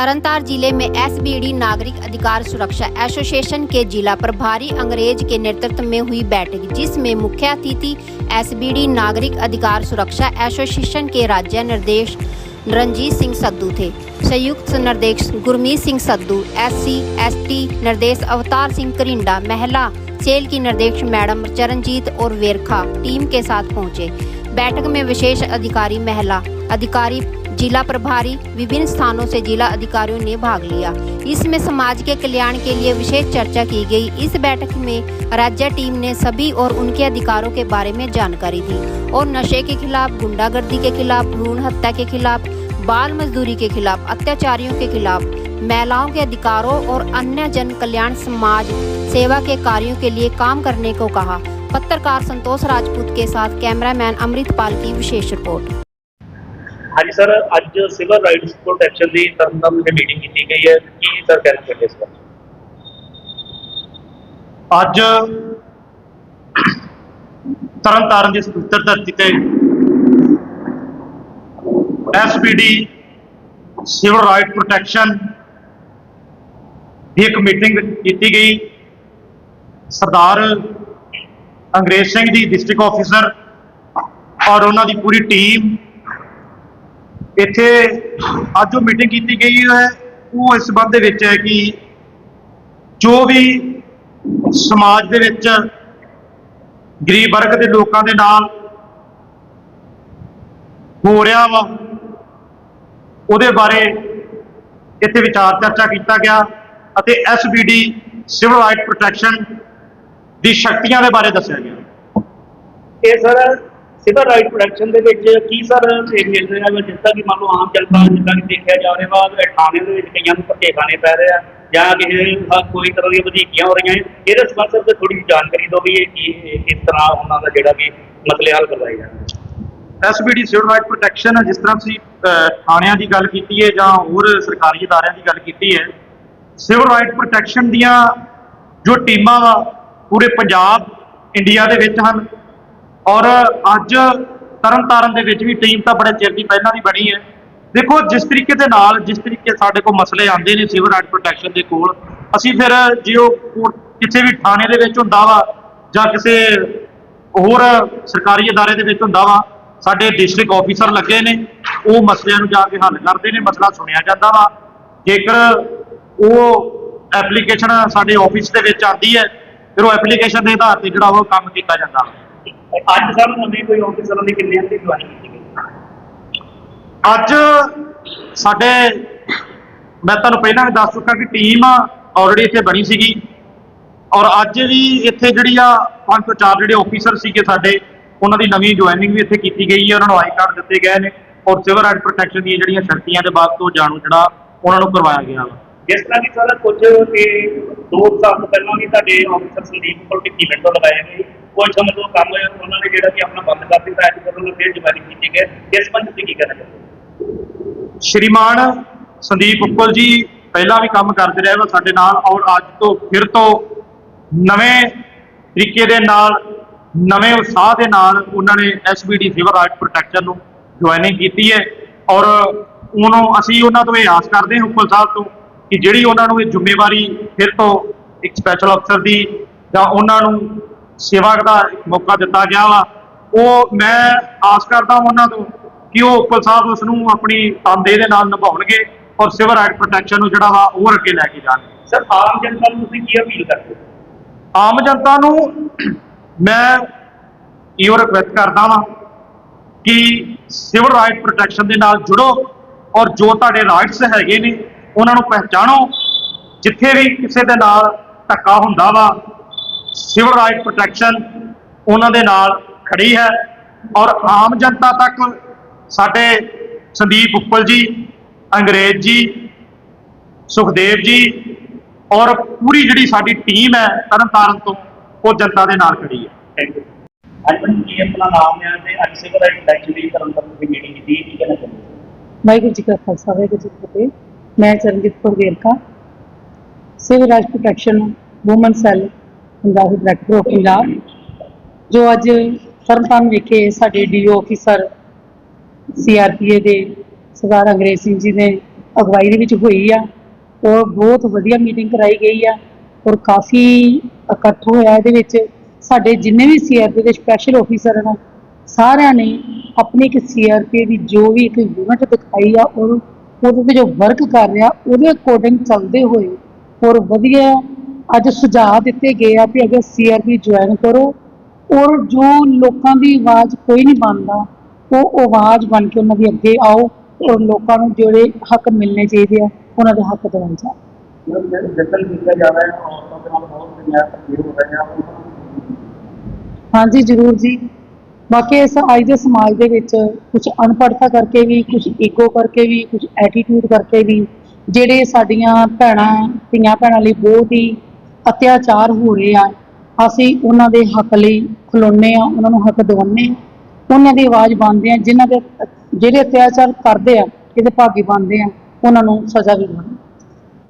तरनतार ज़िले में एसबीडी नागरिक अधिकार सुरक्षा एसोसिएशन के जिला प्रभारी अंग्रेज़ के नेतृत्व में हुई बैठक, जिसमें मुख्य अतिथि एसबीडी नागरिक अधिकार सुरक्षा एसोसिएशन के राज्य निर्देश रंजीत सिंह सद्दू थे। संयुक्त निर्देश गुरमीत सिंह सद्दू, एससी, एसटी निर्देश अवतार सिंह करिंडा, महिला सेल की निर्देश मैडम चरणजीत और वेरखा टीम के साथ पहुँचे। बैठक में विशेष अधिकारी, महिला अधिकारी जिला प्रभारी विभिन्न स्थानों से जिला अधिकारियों ने भाग लिया। इसमें समाज के कल्याण के लिए विशेष चर्चा की गई। इस बैठक में राज्य टीम ने सभी और उनके अधिकारों के बारे में जानकारी दी और नशे के खिलाफ, गुंडागर्दी के खिलाफ, भ्रूण हत्या के खिलाफ, बाल मजदूरी के खिलाफ, अत्याचारियों के खिलाफ, महिलाओं के अधिकारों और अन्य जन कल्याण समाज सेवा के कार्यों के लिए काम करने को कहा। पत्रकार संतोष राजपूत के साथ कैमरामैन अमृतपाल की विशेष रिपोर्ट। ਹਾਂਜੀ, ਸਰ, ਅੱਜ ਸਿਵਲ ਰਾਈਟਸ ਪ੍ਰੋਟੈਕਸ਼ਨ ਦੀ ਤਰਨਤਾਰਨ ਵਿੱਚ ਮੀਟਿੰਗ ਕੀਤੀ ਗਈ ਹੈ। ਕੀ ਸਰ ਕਹਿਣਾ ਚਾਹੁੰਦੇ ਇਸ ਬਾਰੇ? ਅੱਜ ਤਰਨਤਾਰਨ ਦੀ ਇਸ ਪਵਿੱਤਰ ਧਰਤੀ ਤੇ ਐਸਪੀਡੀ ਸਿਵਲ ਰਾਈਟ ਪ੍ਰੋਟੈਕਸ਼ਨ ਦੀ ਇੱਕ ਮੀਟਿੰਗ ਕੀਤੀ ਗਈ। ਸਰਦਾਰ ਅੰਗਰੇਜ਼ ਸਿੰਘ ਜੀ ਡਿਸਟ੍ਰਿਕਟ ਆਫੀਸਰ ਔਰ ਉਹਨਾਂ ਦੀ ਪੂਰੀ ਟੀਮ ਇੱਥੇ ਅੱਜ ਜੋ ਮੀਟਿੰਗ ਕੀਤੀ ਗਈ ਹੈ, ਉਹ ਇਸ ਸੰਬੰਧ ਦੇ ਵਿੱਚ ਹੈ ਕਿ ਜੋ ਵੀ ਸਮਾਜ ਦੇ ਵਿੱਚ ਗਰੀਬ ਵਰਗ ਦੇ ਲੋਕਾਂ ਦੇ ਨਾਲ ਹੋ ਰਿਹਾ ਵਾ, ਉਹਦੇ ਬਾਰੇ ਇੱਥੇ ਵਿਚਾਰ ਚਰਚਾ ਕੀਤਾ ਗਿਆ ਅਤੇ ਐਸਬੀਡੀ ਸਿਵਲ ਰਾਈਟ ਪ੍ਰੋਟੈਕਸ਼ਨ ਦੀ ਸ਼ਕਤੀਆਂ ਦੇ ਬਾਰੇ ਦੱਸਿਆ ਗਿਆ। ਇਹ ਸਰ ਸਿਵਲ ਰਾਈਟ ਪ੍ਰੋਟੈਕਸ਼ਨ ਦੇ ਵਿੱਚ ਕੀ ਸਰ ਇਹ ਮਿਲ ਰਿਹਾ ਵਾ ਜਿਸ ਤਰ੍ਹਾਂ ਕਿ ਮੰਨ ਲਓ ਆਮ ਜਨਤਾ ਜਿੱਦਾਂ ਕਿ ਦੇਖਿਆ ਜਾ ਰਿਹਾ ਵਾ ਥਾਣੇ ਦੇ ਵਿੱਚ ਕਈਆਂ ਨੂੰ ਧੱਕੇ ਖਾਣੇ ਪੈ ਰਹੇ ਆ, ਜਾਂ ਕਿਸੇ ਕੋਈ ਤਰ੍ਹਾਂ ਦੀਆਂ ਵਧੀਕੀਆਂ ਹੋ ਰਹੀਆਂ ਇਹਦੇ ਸੰਬੰਧ ਵਿੱਚ ਥੋੜੀ ਜਿਹੀ ਜਾਣਕਾਰੀ ਦਿਓ ਵੀ ਇਹ ਕੀ ਕਿਸ ਤਰ੍ਹਾਂ ਉਹਨਾਂ ਦਾ ਜਿਹੜਾ ਕਿ ਮਸਲੇ ਹੱਲ ਕਰਵਾਏ ਜਾਣ। ਐਸਬੀਡੀ ਸਿਵਲ ਰਾਈਟ ਪ੍ਰੋਟੈਕਸ਼ਨ, ਜਿਸ ਤਰ੍ਹਾਂ ਤੁਸੀਂ ਥਾਣਿਆਂ ਦੀ ਗੱਲ ਕੀਤੀ ਹੈ ਜਾਂ ਹੋਰ ਸਰਕਾਰੀ ਅਦਾਰਿਆਂ ਦੀ ਗੱਲ ਕੀਤੀ ਹੈ, ਸਿਵਲ ਰਾਈਟ ਪ੍ਰੋਟੈਕਸ਼ਨ ਦੀਆਂ ਜੋ ਟੀਮਾਂ ਵਾ, ਪੂਰੇ ਪੰਜਾਬ, ਇੰਡੀਆ ਦੇ ਵਿੱਚ ਹਨ। ਔਰ ਅੱਜ ਤਰਨਤਾਰਨ ਦੇ ਵਿੱਚ ਵੀ ਟੀਮ ਤਾਂ ਬੜੇ ਚਿਰ ਦੀ ਪਹਿਲਾਂ ਦੀ ਬਣੀ ਹੈ। ਦੇਖੋ, ਜਿਸ ਤਰੀਕੇ ਦੇ ਨਾਲ, ਜਿਸ ਤਰੀਕੇ ਸਾਡੇ ਕੋਲ ਮਸਲੇ ਆਉਂਦੇ ਨੇ ਸਿਵਲ ਰਾਈਟ ਪ੍ਰੋਟੈਕਸ਼ਨ ਦੇ ਕੋਲ, ਅਸੀਂ ਫਿਰ ਜੇ ਉਹ ਕੋਰ- ਕਿਸੇ ਵੀ ਥਾਣੇ ਦੇ ਵਿੱਚ ਹੁੰਦਾ ਵਾ ਜਾਂ ਕਿਸੇ ਹੋਰ ਸਰਕਾਰੀ ਅਦਾਰੇ ਦੇ ਵਿੱਚ ਹੁੰਦਾ ਵਾ, ਸਾਡੇ ਡਿਸਟ੍ਰਿਕਟ ਆਫੀਸਰ ਲੱਗੇ ਨੇ, ਉਹ ਮਸਲਿਆਂ ਨੂੰ ਜਾ ਕੇ ਹੱਲ ਕਰਦੇ ਨੇ, ਮਸਲਾ ਸੁਣਿਆ ਜਾਂਦਾ ਵਾ। ਜੇਕਰ ਉਹ ਐਪਲੀਕੇਸ਼ਨ ਸਾਡੇ ਆਫਿਸ ਦੇ ਵਿੱਚ ਆਉਂਦੀ ਹੈ, ਫਿਰ ਉਹ ਐਪਲੀਕੇਸ਼ਨ ਦੇ ਆਧਾਰ ਤੇ ਜਿਹੜਾ ਵਾ ਉਹ ਕੰਮ ਕੀਤਾ ਜਾਂਦਾ ਵਾ। ਅੱਜ ਸਰ ਨਵੇਂ ਕੋਈ ਆਫੀਸਰਾਂ ਦੀ ਕਿੰਨੇ ਦੀ ਜੁਆਇਨ ਕੀਤੀ ਗਈ? ਅੱਜ ਸਾਡੇ, ਮੈਂ ਤੁਹਾਨੂੰ ਪਹਿਲਾਂ ਵੀ ਦੱਸ ਚੁੱਕਾ ਕਿ ਟੀਮ ਆਲਰੇਡੀ ਇੱਥੇ ਬਣੀ ਸੀਗੀ। ਔਰ ਅੱਜ ਵੀ ਇੱਥੇ ਜਿਹੜੀ ਆ, ਪੰਜ ਤੋਂ ਚਾਰ ਜਿਹੜੇ ਆਫੀਸਰ ਸੀਗੇ ਸਾਡੇ, ਉਹਨਾਂ ਦੀ ਨਵੀਂ ਜੁਆਇਨਿੰਗ ਵੀ ਇੱਥੇ ਕੀਤੀ ਗਈ ਹੈ, ਉਹਨਾਂ ਨੂੰ ਆਈ ਕਾਰਡ ਦਿੱਤੇ ਗਏ ਨੇ। ਔਰ ਸਿਵਲ ਰਾਈਟ ਪ੍ਰੋਟੈਕਸ਼ਨ ਦੀਆਂ ਜਿਹੜੀਆਂ ਸ਼ਰਤੀਆਂ ਦੇ ਬਾਅਦ ਤੋਂ ਜਾਣੂ ਜਿਹੜਾ ਉਹਨਾਂ ਨੂੰ ਕਰਵਾਇਆ ਗਿਆ ਵਾ। ਜਿਸ ਤਰ੍ਹਾਂ ਕਿ ਸਰ ਕੁਝ ਕਿ ਦੋ ਸਾਲ ਪਹਿਲਾਂ ਵੀ ਤੁਹਾਡੇ ਆਫੀਸਰ ਸੰਦੀਪ ਕੋਲ ਟਿੱਕੀ ਮਿੰਟੋ ਲਗਾਏ ਗਏ ਕੁਝ ਸਮੇਂ ਕੰਮ ਉਹਨਾਂ ਨੇ ਜਿਹੜਾ ਕਿ ਆਪਣਾ ਬੰਦ ਕਰ ਦਿੱਤਾ ਅੱਜ ਕੱਲ੍ਹ ਉਹਨਾਂ ਫਿਰ ਜਵਾਨੀ ਕੀਤੀ ਗਈ। ਇਸ ਸੰਬੰਧ ਵਿੱਚ ਕੀ ਕਹਿਣਾ ਚਾਹੁੰਦੇ ਸ਼੍ਰੀਮਾਨ ਸੰਦੀਪ ਉੱਪਲ ਜੀ, ਪਹਿਲਾਂ ਵੀ ਕੰਮ ਕਰਦੇ ਰਹੇ ਵਾ ਸਾਡੇ ਨਾਲ ਔਰ ਅੱਜ ਤੋਂ ਫਿਰ ਤੋਂ ਨਵੇਂ ਤਰੀਕੇ ਦੇ ਨਾਲ, ਨਵੇਂ ਉਤਸ਼ਾਹ ਦੇ ਨਾਲ ਉਹਨਾਂ ਨੇ ਐਸਬੀਡੀ ਸਿਵਲ ਰਾਈਟ ਪ੍ਰੋਟੈਕਸ਼ਨ ਨੂੰ ਜੁਆਇਨਿੰਗ ਕੀਤੀ ਹੈ। ਔਰ ਉਹਨੂੰ ਅਸੀਂ ਉਹਨਾਂ ਤੋਂ ਇਹ ਆਸ ਕਰਦੇ ਹਾਂ ਉੱਪਲ ਸਾਹਿਬ ਤੋਂ ਕਿ ਜਿਹੜੀ ਉਹਨਾਂ ਨੂੰ ਇਹ ਜ਼ਿੰਮੇਵਾਰੀ ਫਿਰ ਤੋਂ ਇੱਕ ਸਪੈਸ਼ਲ ਅਫਸਰ ਦੀ ਜਾਂ ਉਹਨਾਂ ਨੂੰ ਸੇਵਾ ਦਾ ਮੌਕਾ ਦਿੱਤਾ ਗਿਆ ਵਾ ਉਹ ਮੈਂ ਆਸ ਕਰਦਾ ਹਾਂ ਉਹਨਾਂ ਤੋਂ ਕਿ ਉਹ ਉੱਪਲ ਸਾਹਿਬ ਉਸ ਨੂੰ ਆਪਣੀ ਤਨਦੇਹ ਦੇ ਨਾਲ ਨਿਭਾਉਣਗੇ ਔਰ ਸਿਵਲ ਰਾਈਟ ਪ੍ਰੋਟੈਕਸ਼ਨ ਨੂੰ ਜਿਹੜਾ ਵਾ ਹੋਰ ਅੱਗੇ ਲੈ ਕੇ ਜਾਣਗੇ। ਸਰ ਆਮ ਜਨਤਾ ਨੂੰ ਤੁਸੀਂ ਕੀ ਅਪੀਲ ਕਰਦੇ ਆਮ ਜਨਤਾ ਨੂੰ ਮੈਂ ਇਹੋ ਰਿਕਵੈਸਟ ਕਰਦਾ ਵਾਂ ਕਿ ਸਿਵਲ ਰਾਈਟ ਪ੍ਰੋਟੈਕਸ਼ਨ ਦੇ ਨਾਲ ਜੁੜੋ ਔਰ ਜੋ ਤੁਹਾਡੇ ਰਾਈਟਸ ਹੈਗੇ ਨੇ ਉਹਨਾਂ ਨੂੰ ਪਹਿਚਾਣੋ ਜਿੱਥੇ ਵੀ ਕਿਸੇ ਦੇ ਨਾਲ ਧੱਕਾ ਹੁੰਦਾ ਵਾ ਸਿਵਲ ਰਾਈਟ ਪ੍ਰੋਟੈਕਸ਼ਨ ਉਹਨਾਂ ਦੇ ਨਾਲ ਖੜੀ ਹੈ ਔਰ ਆਮ ਜਨਤਾ ਤੱਕ ਸਾਡੇ ਸੰਦੀਪ ਉੱਪਲ ਜੀ ਅੰਗਰੇਜ਼ ਜੀ ਸੁਖਦੇਵ ਜੀ ਔਰ ਪੂਰੀ ਜਿਹੜੀ ਸਾਡੀ ਟੀਮ ਹੈ ਤਰਨਤਾਰਨ ਤੋਂ ਉਹ ਜਨਤਾ ਦੇ ਨਾਲ ਖੜੀ ਹੈ। ਥੈਂਕ ਯੂ ਅੱਜ ਮੈਂ ਕੀ ਆਪਣਾ ਨਾਮ ਹੈ ਤੇ ਅੱਜ ਸਿਵਲ ਰਾਈਟ ਪ੍ਰੋਟੈਕਸ਼ਨ ਦੀ ਤਰਨਤਾਰਨ ਦੀ ਮੀਟਿੰਗ ਕੀਤੀ ਕੀ ਕਹਿਣਾ ਚਾਹੁੰਦੇ ਵਾਹਿਗੁਰੂ ਜੀ ਕਾ ਖਾਲਸਾ ਵਾਹਿਗੁਰੂ ਜੀ ਕੀ ਫਤਿਹ। ਮੈਂ Charanjit Kaur Verka, civil right protection, woman cell, Punjab director of Punjab, ਜੋ ਅੱਜ ਤਰਨਤਾਰਨ ਵਿਖੇ ਸਾਡੇ ਡੀਓ ਆਫੀਸਰ ਸੀਆਰਪੀਏ ਦੇ, ਸਰਦਾਰ ਅੰਗਰੇਜ਼ ਸਿੰਘ ਜੀ ਨੇ ਅਗਵਾਈ ਦੇ ਵਿੱਚ ਹੋਈ ਆ। ਔਰ ਬਹੁਤ ਵਧੀਆ ਮੀਟਿੰਗ ਕਰਾਈ ਗਈ ਆ ਔਰ ਕਾਫੀ ਇਕੱਠ ਹੋਇਆ ਇਹਦੇ ਵਿੱਚ। ਸਾਡੇ ਜਿੰਨੇ ਵੀ ਸੀਆਰਪੀ ਦੇ ਸਪੈਸ਼ਲ ਆਫੀਸਰ ਹਨ ਸਾਰਿਆਂ ਨੇ ਆਪਣੀ ਇੱਕ ਸੀਆਰਪੀ ਦੀ ਜੋ ਵੀ ਇੱਕ ਯੂਨਿਟ ਦਿਖਾਈ ਆ ਔਰ ਉਹਦੇ ਤੇ ਜੋ ਵਰਕ ਕਰ ਰਿਹਾ ਉਹਦੇ ਅਕੋਰਡਿੰਗ ਚੱਲਦੇ ਹੋਏ ਔਰ ਵਧੀਆ ਅੱਜ ਸੁਝਾਅ ਦਿੱਤੇ ਗਏ ਆ ਵੀ ਅਗਰ ਸੀਆਰਪੀ ਜੁਆਇਨ ਕਰੋ ਔਰ ਜੋ ਲੋਕਾਂ ਦੀ ਆਵਾਜ਼ ਕੋਈ ਨਹੀਂ ਬਣਦਾ ਉਹ ਆਵਾਜ਼ ਬਣ ਕੇ ਉਹਨਾਂ ਦੇ ਅੱਗੇ ਆਓ ਔਰ ਲੋਕਾਂ ਨੂੰ ਜਿਹੜੇ ਹੱਕ ਮਿਲਣੇ ਚਾਹੀਦੇ ਆ ਉਹਨਾਂ ਦੇ ਹੱਕ ਦਿਵਾਏ ਜਾ ਹਾਂਜੀ ਜ਼ਰੂਰ ਜੀ। ਬਾਕੀ ਇਸ ਅੱਜ ਦੇ ਸਮਾਜ ਦੇ ਵਿੱਚ ਕੁਝ ਅਨਪੜ੍ਹਤਾ ਕਰਕੇ ਵੀ ਕੁਝ ਈਗੋ ਕਰਕੇ ਵੀ ਕੁਝ ਐਟੀਟਿਊਡ ਕਰਕੇ ਵੀ ਜਿਹੜੇ ਸਾਡੀਆਂ ਭੈਣਾਂ, ਧੀਆਂ ਭੈਣਾਂ ਲਈ ਬਹੁਤ ਹੀ ਅਤਿਆਚਾਰ ਹੋ ਰਹੇ ਆ, ਅਸੀਂ ਉਹਨਾਂ ਦੇ ਹੱਕ ਲਈ ਖਲੋਨੇ ਆ, ਉਹਨਾਂ ਨੂੰ ਹੱਕ ਦਿਵਾਉਂਦੇ ਆ, ਉਹਨਾਂ ਦੀ ਆਵਾਜ਼ ਬਣਦੇ ਆ, ਜਿਨ੍ਹਾਂ ਦੇ ਜਿਹੜੇ ਅਤਿਆਚਾਰ ਕਰਦੇ ਆ, ਇਹਦੇ ਭਾਗੀ ਬਣਦੇ ਆ, ਉਹਨਾਂ ਨੂੰ ਸਜ਼ਾ ਵੀ ਮਿਲੇ